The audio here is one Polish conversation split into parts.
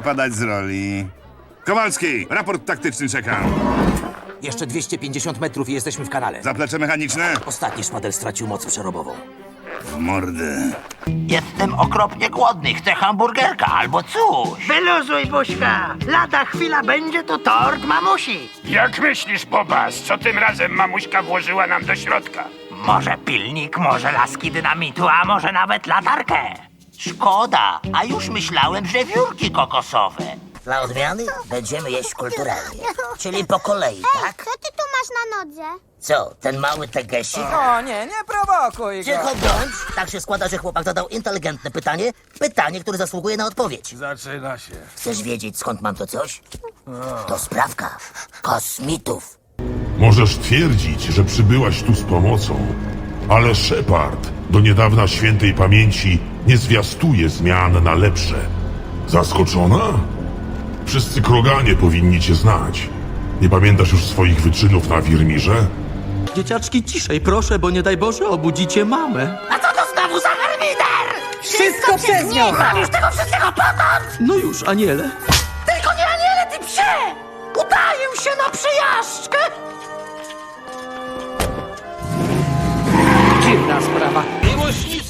Nie wypadać z roli. Kowalski, raport taktyczny czekam. Jeszcze 250 metrów i jesteśmy w kanale. Zaplecze mechaniczne? Ostatni szpadel stracił moc przerobową. W mordę. Jestem okropnie głodny, chcę hamburgerka albo coś. Wyluzuj, Buźka! Lada chwila będzie to tort mamusi! Jak myślisz, Bobas, co tym razem mamuśka włożyła nam do środka? Może pilnik, może laski dynamitu, a może nawet latarkę. Szkoda, a już myślałem, że wiórki kokosowe. Dla odmiany będziemy jeść kulturalnie, czyli po kolei, tak? Co ty tu masz na nodze? Co, ten mały tegesik? O nie, nie prowokuj go. Cicho bądź! Tak się składa, że chłopak zadał inteligentne pytanie, pytanie, które zasługuje na odpowiedź. Zaczyna się. Chcesz wiedzieć, skąd mam to coś? To sprawka kosmitów. Możesz twierdzić, że przybyłaś tu z pomocą, ale Shepard do niedawna świętej pamięci nie zwiastuje zmian na lepsze. Zaskoczona? Wszyscy kroganie powinni cię znać. Nie pamiętasz już swoich wyczynów na Wirmirze? Dzieciaczki, ciszej proszę, bo nie daj Boże obudzicie mamę. A co to znowu za harmider? Wszystko przez niego! Mam już tego wszystkiego potąd! No już, aniele. Tylko nie aniele, ty psie! Udaję się na przyjażdżkę! Dziwna sprawa.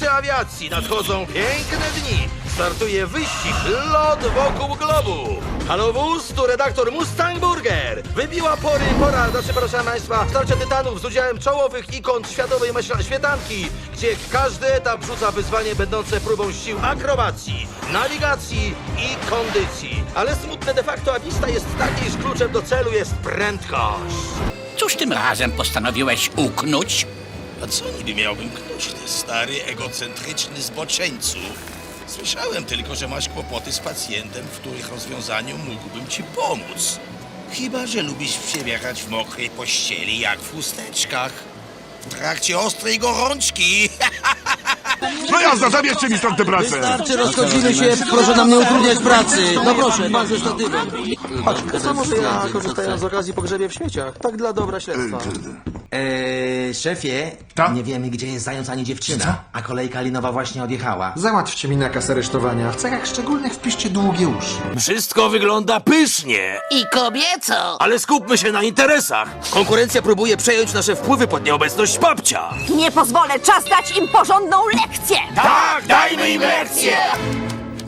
Miłośnicy awiacji, nadchodzą piękne dni. Startuje wyścig Lot wokół globu. Halowóz tu redaktor Mustang Burger. Wybiła pory, pora, znaczy proszę Państwa, starcie tytanów z udziałem czołowych ikon światowej myśla świetanki, gdzie każdy etap rzuca wyzwanie będące próbą sił akrobacji, nawigacji i kondycji. Ale smutne de facto awista jest takie, iż kluczem do celu jest prędkość. Cóż tym razem postanowiłeś uknąć? A co niby miałbym knuć, ty stary, egocentryczny zboczeńcu? Słyszałem tylko, że masz kłopoty z pacjentem, w których rozwiązaniu mógłbym ci pomóc. Chyba, że lubisz przebierać w mokrej pościeli jak w chusteczkach. W trakcie ostrej gorączki. No jazda, zabierzcie mi stąd tę pracę! Wystarczy, rozchodzimy się, proszę nam nie utrudniać pracy. No proszę, pan ze statywem. Co może ja, korzystając z okazji, pogrzebię w śmieciach? Tak dla dobra śledztwa. Eee, szefie, Tak? nie wiemy gdzie jest zając ani dziewczyna, a kolejka linowa właśnie odjechała. Załatwcie mi nakaz aresztowania. W cechach szczególnych wpiszcie długie uszy. Wszystko wygląda pysznie, I kobieco! ale skupmy się na interesach. Konkurencja próbuje przejąć nasze wpływy pod nieobecność babcia. Nie pozwolę, czas dać im porządną lekcję! Tak, dajmy im lekcję!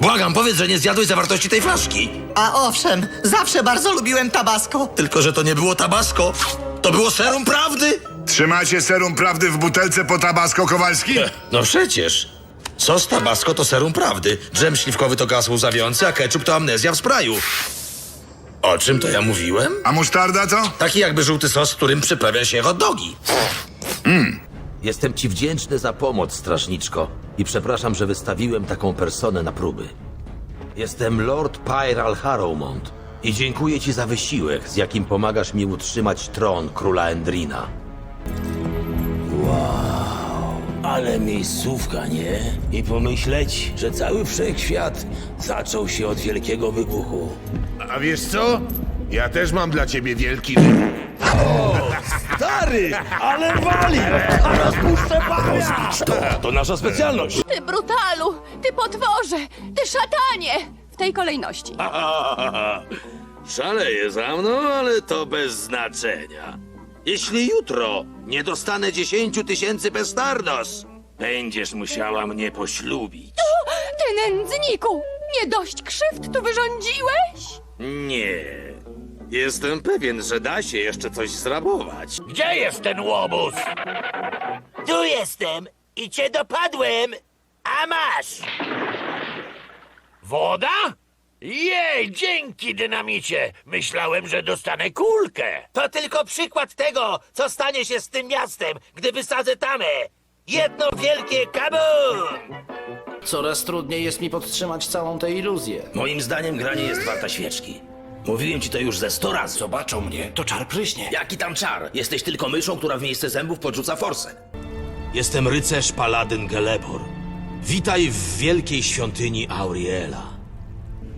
Błagam, powiedz, że nie zjadłeś zawartości tej flaszki. A owszem, zawsze bardzo lubiłem tabasco. Tylko, że to nie było tabasco. To było serum prawdy. Trzymacie serum prawdy w butelce po tabasco, Kowalski? No przecież. Sos tabasco to serum prawdy, dżem śliwkowy to gaz łzawiący, a ketchup to amnezja w spraju. O czym to ja mówiłem? A musztarda to? Taki jakby żółty sos, którym przyprawia się hot dogi. Jestem ci wdzięczny za pomoc, strażniczko. I przepraszam, że wystawiłem taką personę na próby. Jestem Lord Pyral Harrowmont i dziękuję ci za wysiłek, z jakim pomagasz mi utrzymać tron króla Endrina. Wow, ale miejscówka, nie? I pomyśleć, że cały wszechświat zaczął się od wielkiego wybuchu. A wiesz co? Ja też mam dla ciebie wielki... Stary, ale wali! Rozpuszczę pana! To, to nasza specjalność. Ty brutalu! Ty potworze! Ty szatanie! W tej kolejności. Szaleje za mną, ale to bez znaczenia. Jeśli jutro nie dostanę 10 tysięcy pestardos, będziesz musiała mnie poślubić. Ty nędzniku! Nie dość krzywd tu wyrządziłeś? Nie. Jestem pewien, że da się jeszcze coś zrabować. Gdzie jest ten łobuz? Tu jestem i cię dopadłem, a masz! Woda? Jej, dzięki dynamicie! Myślałem, że dostanę kulkę. To tylko przykład tego, co stanie się z tym miastem, gdy wysadzę tamę. Jedno wielkie kabum! Coraz trudniej jest mi podtrzymać całą tę iluzję. Moim zdaniem granie jest warta świeczki. Mówiłem ci to już ze sto razy. Zobaczą mnie, to czar pryśnie. Jaki tam czar? Jesteś tylko myszą, która w miejsce zębów podrzuca forsę. Jestem rycerz Paladyn Gelebor. Witaj w wielkiej świątyni Auriela.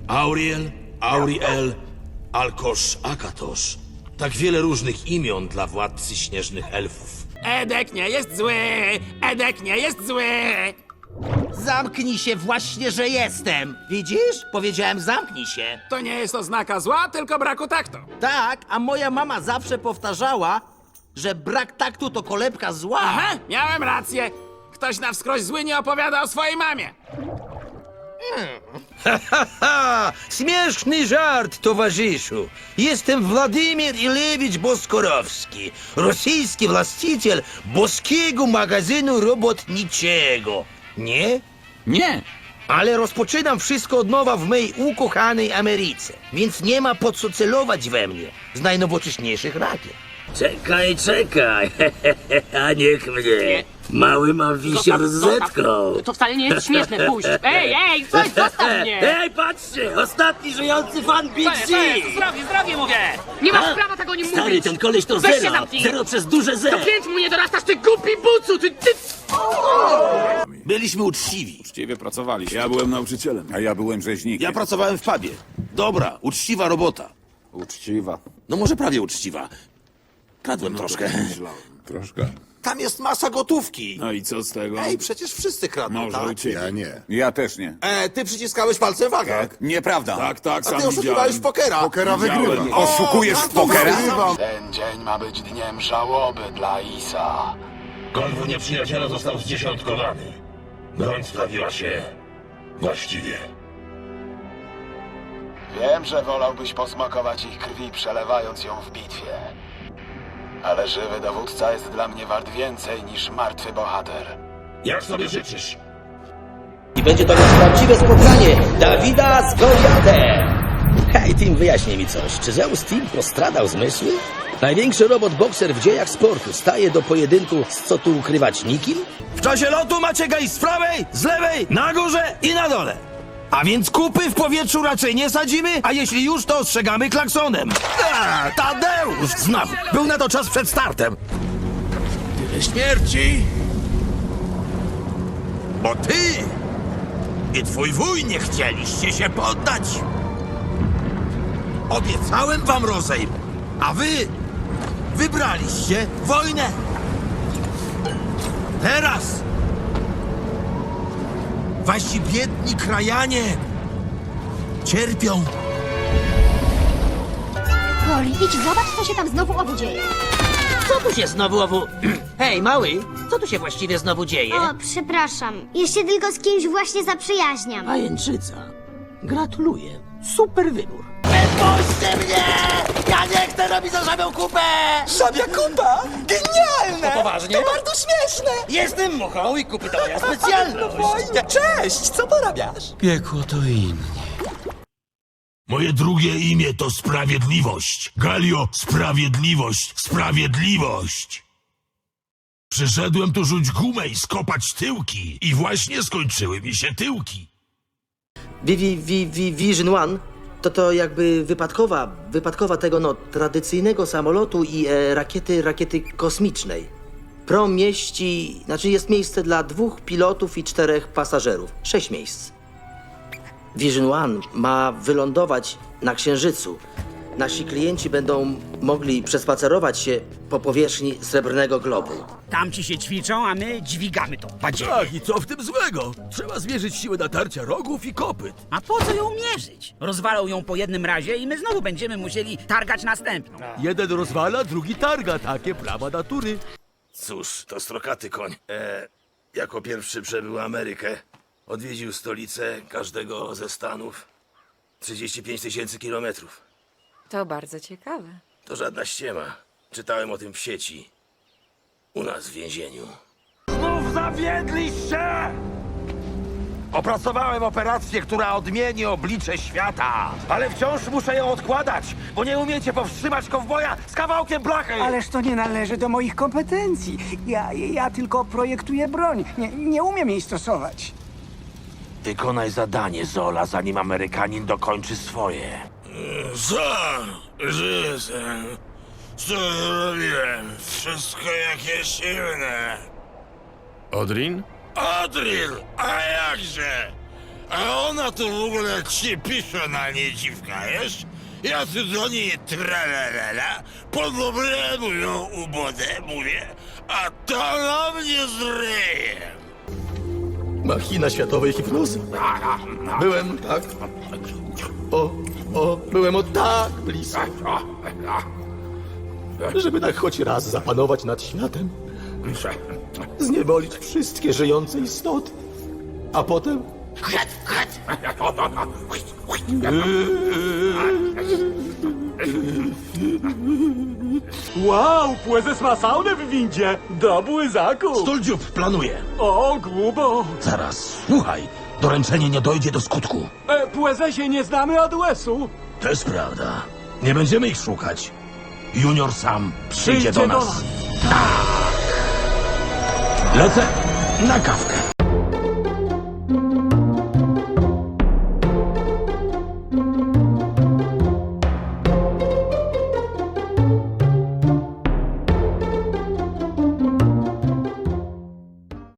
Auriel, Auriel, Alkosz, Akatosz. Tak wiele różnych imion dla władcy śnieżnych elfów. Edek nie jest zły! Edek nie jest zły! Zamknij się właśnie, że jestem. Widzisz? Powiedziałem zamknij się. To nie jest oznaka zła, tylko braku taktu. Tak, a moja mama zawsze powtarzała, że brak taktu to kolebka zła. Aha, miałem rację. Ktoś na wskroś zły nie opowiada o swojej mamie. Ha! Śmieszny żart, towarzyszu. Jestem Władimir Ilewicz Boskorowski, rosyjski właściciel boskiego magazynu robotniczego. Nie? Nie. Ale rozpoczynam wszystko od nowa w mojej ukochanej Ameryce, więc nie ma po co celować we mnie z najnowocześniejszych rakiet. Czekaj, czekaj. A niech mnie. Mały mam wisior z zetką. To wcale nie jest śmieszne, puść. Ej, ej, coś, zostaw mnie! Ej, patrzcie! Ostatni żyjący fan Big ej, Zdrowie, zdrowie mówię! Nie masz A? prawa tego nie Stary, mówić! ten koleś to Weź się zero. zamknij. Zero przez duże Z. Do pięć mu nie dorastasz, ty głupi bucu, ty, ty... Byliśmy uczciwi. Uczciwie pracowaliście. Ja byłem nauczycielem. A ja byłem rzeźnikiem. Ja pracowałem w pubie. Dobra, uczciwa robota. Uczciwa. No może prawie uczciwa. Kradłem troszkę. Troszkę. Tam jest masa gotówki. No i co z tego? Ej, przecież wszyscy kradną, Może tak? u ciebie. Ja nie. Ja też nie. E, ty przyciskałeś palcem wagę. Nieprawda. Tak, tak, A sam ty oszukiwałeś w pokera. Pokera Widziałem. wygrywa. Oszukujesz w pokera? Ten dzień ma być dniem żałoby dla Isa. Konwój nieprzyjaciela został zdziesiątkowany. Broń sprawiła się właściwie. Wiem, że wolałbyś posmakować ich krwi, przelewając ją w bitwie. Ale żywy dowódca jest dla mnie wart więcej niż martwy bohater. Jak sobie życzysz? I będzie to więc prawdziwe spotkanie Dawida z Goliatem. Hej, Tim, wyjaśnij mi coś. Czy Zeus Team postradał zmysły? Największy robot bokser w dziejach sportu staje do pojedynku z co tu ukrywać nikim? W czasie lotu macie gaj z prawej, z lewej, na górze i na dole. A więc kupy w powietrzu raczej nie sadzimy, a jeśli już, to ostrzegamy klaksonem. A, Tadeusz! Znam. Był na to czas przed startem. Tyle śmierci. Bo ty i twój wuj nie chcieliście się poddać. Obiecałem wam rozejm, a wy wybraliście wojnę. Teraz wasi biedni krajanie cierpią. Woli, idź zobacz, co się tam znowu obu dzieje. Co tu się znowu owu... Hej, mały, co tu się właściwie znowu dzieje? O, przepraszam. Ja się tylko z kimś właśnie zaprzyjaźniam. Pajęczyca. Gratuluję. Super wybór. Wypuśćcie mnie! Ja nie chcę robić za żabią kupę! Żabia kupa? Genialne! To poważnie? To bardzo śmieszne! Jestem muchą i kupy to moja specjalność. Cześć, co porabiasz? Piekło to inni. Moje drugie imię to Sprawiedliwość. Galio, Sprawiedliwość, Sprawiedliwość. Przyszedłem tu rzuć gumę i skopać tyłki. I właśnie skończyły mi się tyłki. Vivi, Vivi, Vision One to to jakby wypadkowa, wypadkowa tego no tradycyjnego samolotu i e, rakiety, rakiety kosmicznej. Prom mieści, znaczy jest miejsce dla dwóch pilotów i czterech pasażerów. Sześć miejsc. Vision One ma wylądować na Księżycu. Nasi klienci będą mogli przespacerować się po powierzchni srebrnego globu. Tamci się ćwiczą, a my dźwigamy to badziewie. Tak, i co w tym złego? Trzeba zmierzyć siłę natarcia rogów i kopyt. A po co ją mierzyć? Rozwalą ją po jednym razie i my znowu będziemy musieli targać następną. Jeden rozwala, drugi targa. Takie prawa natury. Cóż, to strokaty koń. E, jako pierwszy przebył Amerykę. Odwiedził stolicę każdego ze Stanów. 35 tysięcy kilometrów. To bardzo ciekawe. To żadna ściema. Czytałem o tym w sieci. U nas w więzieniu. Znów zawiedliście! Opracowałem operację, która odmieni oblicze świata, ale wciąż muszę ją odkładać, bo nie umiecie powstrzymać kowboja z kawałkiem blachy! Ależ to nie należy do moich kompetencji. Ja, ja tylko projektuję broń. Nie, nie umiem jej stosować. Wykonaj zadanie, Zola, zanim Amerykanin dokończy swoje. Co? Żyję Co robiłem? Wszystko jakieś silne. Odrin? Adril, a jakże? A ona to w ogóle ci pisze na nie dziwka, wiesz? Ja tu do niej tralalala, po dobremu ją ubodę mówię, a to na mnie zryje. Machina światowej hipnozy. Byłem tak... O, o, byłem o tak blisko. Żeby tak choć raz zapanować nad światem. Zniewolić wszystkie żyjące istoty. A potem... Wow, Płezes ma saunę w windzie! Dobły zakup! Stuldziób planuje. O, grubo! Zaraz, słuchaj. Doręczenie nie dojdzie do skutku. E, Płezesie, nie znamy adresu! To jest prawda. Nie będziemy ich szukać. Junior sam przyjdzie, do nas. Tak. Lecę na kawkę.